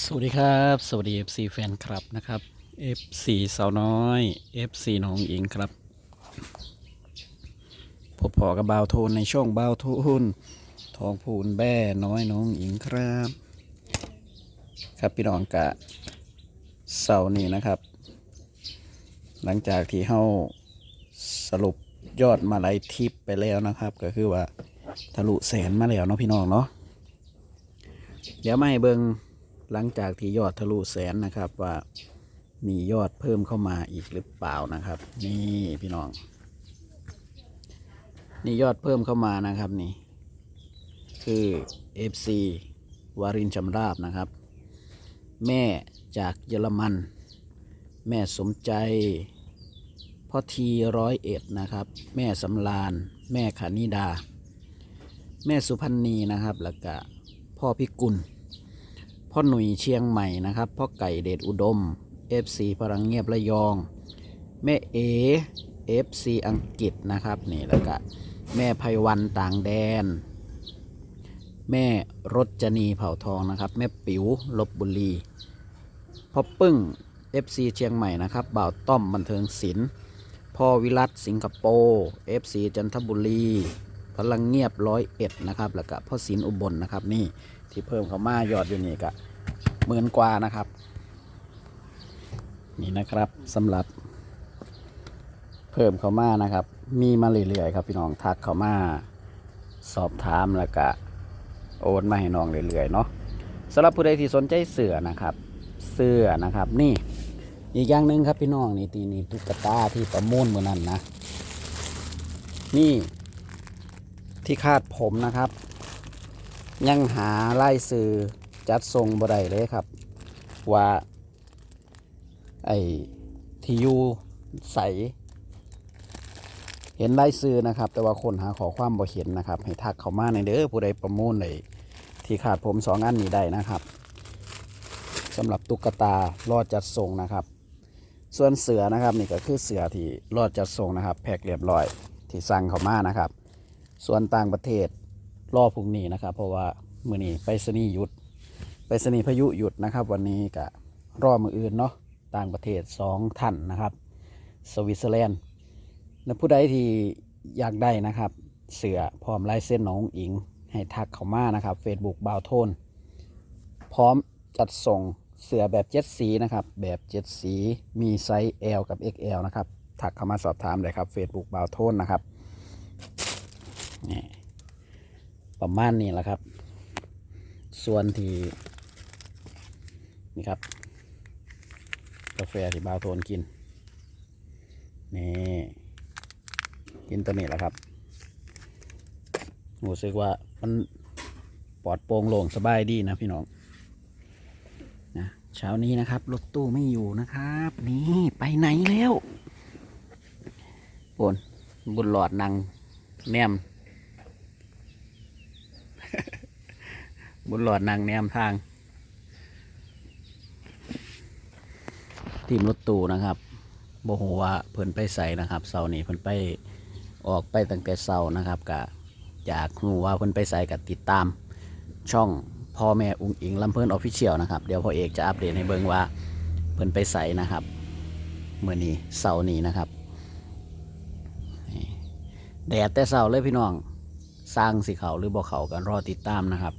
สวัสดีครับ สวัสดี FC แฟนคลับนะครับ FC สาวน้อย FC น้องอิงครับพบพอกับบ่าวโทนในช่องบ่าวโทนทองพูนแบ่น้อยน้องอิงครับ ครับพี่น้องกะเสาร์นี้นะครับ หลังจากที่เฮาสรุปยอดมาไลายทิปไปแล้วนะครับ ก็คือว่าทะลุแสนมาแล้วเนาะพี่น้องเนาะเดี๋ยวไมาให้เบิง หลังจากที่ยอดทะลุแสนนะครับว่ามียอดเพิ่มเข้ามาอีกหรือเปล่านะครับ นี่พี่น้อง นี่ยอดเพิ่มเข้ามานะครับนี่ คือ FC วารินชำราบนะครับ แม่จากเยอรมัน แม่สมใจพ่อทีร้อยเอ็ดนะครับ แม่สำลาน แม่ขานิดา แม่สุพันนีนะครับ แล้วก็พ่อพิกุล พ่อหนุ่ยเชียงใหม่นะครับพ่อไก่เดชอุดม FC พลังเงียบระยอง แม่เอ FC อังกฤษนะครับนี่แล้วก็แม่ไพวันต่างแดน แม่รจนีเผ่าทองนะครับ แม่ปิ๋วลบบุรีพ่อปึ้ง FC เชียงใหม่นะครับบ่าวต้อมบันเทิงศิลป์พ่อวิรัตสิงคโปร์ FC จันทบุรีพลังเงียบร้อยเอ็ดนะครับ แล้วก็พ่อศิลป์อุบลนะครับ นี่ที่เพิ่มเข้ามายอดอยู่นี่ก็ หมื่นกว่านะครับ นี่นะครับสำหรับ เพิ่มเข้ามานะครับ มีมาเรื่อยๆครับพี่น้องทักเข้ามาสอบถามแล้วก็โอนมาให้น้องเรื่อยๆเนาะสำหรับผู้ใดที่สนใจเสือนะครับ เสื้อนะครับนี่อีกอย่างหนึ่งครับพี่น้องนี่ตีนี่ตุ๊กตาที่ประมูลเมื่อนั้นนะ นี่ที่คาดผมนะครับ ยังหาไล่ซื้อ จัดทรงบ่ได้เลยครับ ว่า ไอ้ที่อยูใส เห็นไล่ซื้อนะครับ แต่ว่าคนหาขอความบ่เห็นนะครับ ให้ทักเขามาในเด้อผู้ใดประมูลเลยที่ขาดผมสองอันนี้ได้นะครับสำหรับตุ๊กตารอดจัดส่งนะครับ ส่วนเสือนะครับนี่ก็คือเสือที่รอดจัดส่งนะครับ แพ็คเรียบร้อยที่สั่งเขามานะครับ ส่วนต่างประเทศรอพรุ่งนี้นะครับ เพราะว่ามือนี้ไปสนีย์หยุด ไปสนีพายุหยุดนะครับ วันนี้ก็รอมืออื่นเนาะต่างประเทศสองท่านนะครับ สวิตเซอร์แลนด์และผู้ใดที่อยากได้นะครับ เสือพร้อมลายเส้นน้องอิง ให้ทักเขามานะครับ Facebook บาวโทน พร้อมจัดส่งเสือแบบเจ็ดสีนะครับ แบบเจ็ดสีมีไซส์ L กับ XL นะครับ ทักเข้ามาสอบถามเลยครับ Facebook บาวโทนนะครับนี่ประมาณนี้แหละครับ ส่วนที่ นี่ครับ กาแฟที่บาวโทนกิน นี่ กินตัวนี้แหละครับรู้สึกว่ามันปลอดโปร่งโล่งสบายดีนะพี่น้องนะเช้านี้นะครับรถตู้ไม่อยู่นะครับ นี่ไปไหนแล้วบนบุญหลอดนางแนมบุญหลอดนางแนมทาง ทีมรถตู้นะครับโบโหว่าเพิ่นไปใส่นะครับเสานี้เพิ่นไปออกไปตั้งแต่เสานะครับกะอยากรู้ว่าเพิ่นไปใส่กับติดตาม ช่องพ่อแม่อุ้งอิงลำเพิ่นออฟฟิเชียลนะครับเดี๋ยวพ่อเอกจะอัปเดตให้เบิ่งว่าเพิ่นไปใส่นะครับเมื่อนี้เสานี้นะครับแดดแต่เสาเลยพี่น้องสร้างสีเขาหรือบ่เขากันรอติดตามนะครับ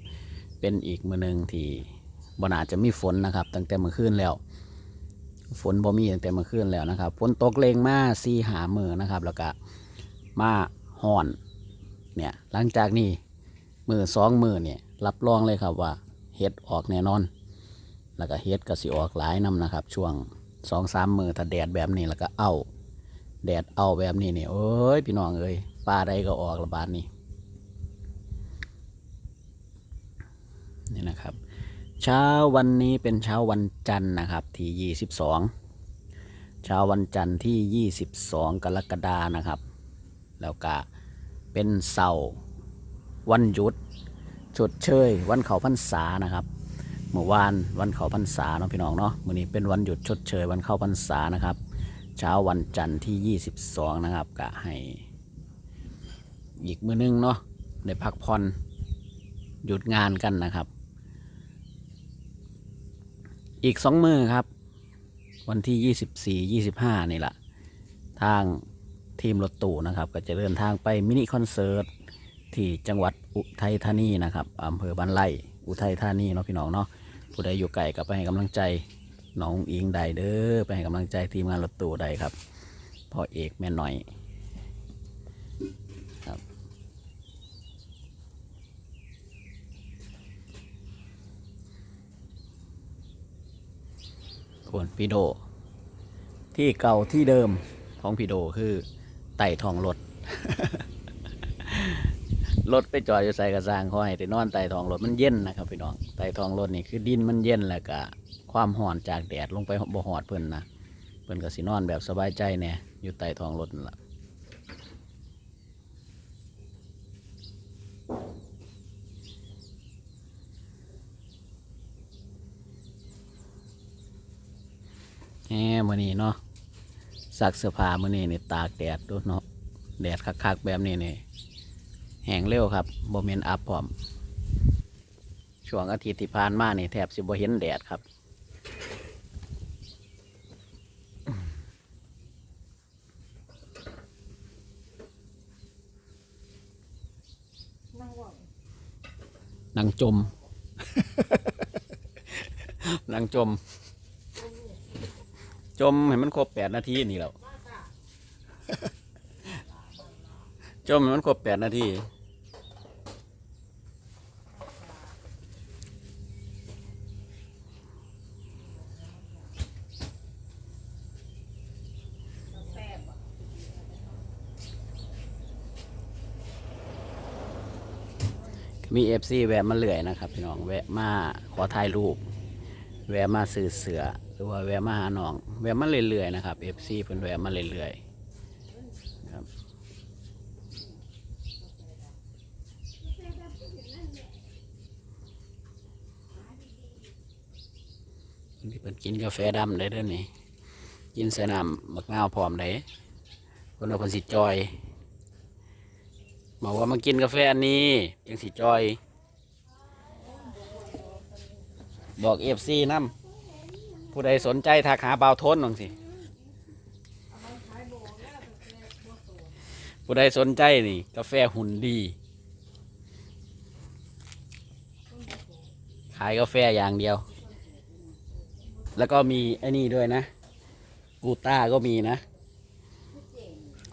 เป็นอีกมือหนึ่งที่บนาจะมีฝนนะครับ ตั้งแต่เมื่อคืนแล้ว ฝนบ่มีตั้งแต่เมื่อคืนแล้วนะครับฝนตกเลงมาซีหามือนะครับ แล้วก็มาห่อนเนี่ยหลังจากนี้มือสองมือเนี่ยรับรองเลยครับว่าเห็ดออกแน่นอน แล้วก็เห็ดก็สิออกหลายน้ำนะครับ ช่วงสองสามมือถ้าแดดแบบนี้แล้วก็เอาแดดเอาแบบนี้เนี่ยเอ้ยพี่น้องเอ้ยปลาใดก็ออกระบาดนี้นี่นะครับ เช้าวันนี้เป็นเช้าวันจันทร์นะครับที่ 22 เช้าวันจันทร์ที่ 22 กรกฎานะครับ แล้วก็เป็นเสาร์วันหยุดชดเชย วันเขาพรรษานะครับเมื่อวานวันเขาพรรษาเนาะพี่น้องเนาะมื้อนี้เป็นวันหยุดชดเชย วันเข้าพรรษานะครับ เช้าวันจันทร์ที่ 22 นะครับกะให้อีกมือนึงเนาะได้พักผ่อนหยุดงานกันนะครับ อีกสองมือครับ วันที่ยี่สิบสี่ยี่สิบห้านี่แหละทางทีมรถตู้นะครับ ก็จะเดินทางไปมินิคอนเสิร์ตที่จังหวัดอุทัยธานีนะครับอำเภอบ้านไร่อุทัยธานีเนาะพี่น้องเนาะผู้ใดอยู่ไกลก็ไปให้กำลังใจน้องอิงใดเด้อไปให้กำลังใจทีมงานรถตู้ใดครับพ่อเอกแม่หน่อย คนพี่โด ที่เก่าที่เดิมของพี่โดคือไต่ทองรถรถไปจอดอยู่ใส่กระซางห้อยแต่นอนไต่ทองรถมันเย็นนะครับพี่น้องไต่ทองรถนี่คือดินมันเย็นแล้วก็ความห่อนจากแดดลงไปบ่หอดเพิ่นนะเพิ่นก็สินอนแบบสบายใจแน่อยู่ไต่ทองรถนั่นล่ะ แหมมื้อนี้เนาะซักเสื้อผ้ามื้อนี้นี่ตากแดดโดูเนาะแดดคักๆแบบนี้นี่แห้งเร็วครับบ่เมนอัพพร้อม ช่วงอาทิตย์ที่ผ่านมานี่แทบสิบ่เห็นแดดครับนั่งว่างนางจมนางจม จมให้มันครบแปดนาทีนี่แล้วจมให้มันครบแปดนาทีแซ่บอะมีเอฟซีแวะมาเลื่อยนะครับพี่น้องแวะมาขอถ่ายรูป แวะมาซื้อเสือ หรือว่าแวะมาหาน้อง แวะมาเรื่อยๆนะครับเอฟซีเพิ่นแวะมาเรื่อยๆครับนี่เพิ่นกินกาแฟดำได้ด้อนี่กินใส่น้ำมะนาวพร้อมได้คนเอาเพิ่นสิจอยบอกว่ามากินกาแฟอันนี้ยังสิจอย บอกเอฟซีน้ำ ผู้ใดสนใจทักหาเบาวทนหน่องสิผู้ใดสนใจนี่ กาแฟหุ่นดี ขายกาแฟอย่างเดียว แล้วก็มีไอ้นี่ด้วยนะ กูต้าก็มีนะ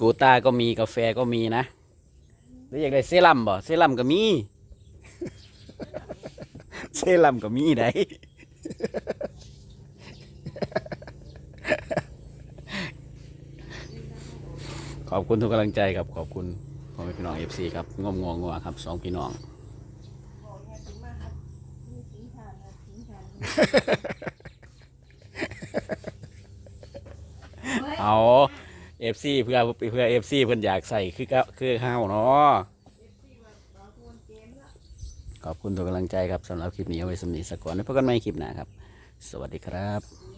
กูต้าก็มีกาแฟก็มีนะหรืออยากได้เซรั่มบ่เซรั่มก็มี เซรั่มก็มีได้ ขอบคุณทุกกำลังใจครับขอบคุณพ่อแม่พี่น้องเอฟซีครับงมงวงัวครับสองพี่น้องบอกไงถึงมาหัดมีสีทานนะสีทานเฮ้ยเอาเอฟซีเพื่อเพื่อเอฟซีเพิ่นอยากใส่คือก็คือข้าวเนาะเราทวนเกมละขอบคุณทุกกำลังใจครับสำหรับคลิปนี้เอาไว้สำนีสกก่อนแล้วพบกันใหม่คลิปหน้าครับ สวัสดีครับ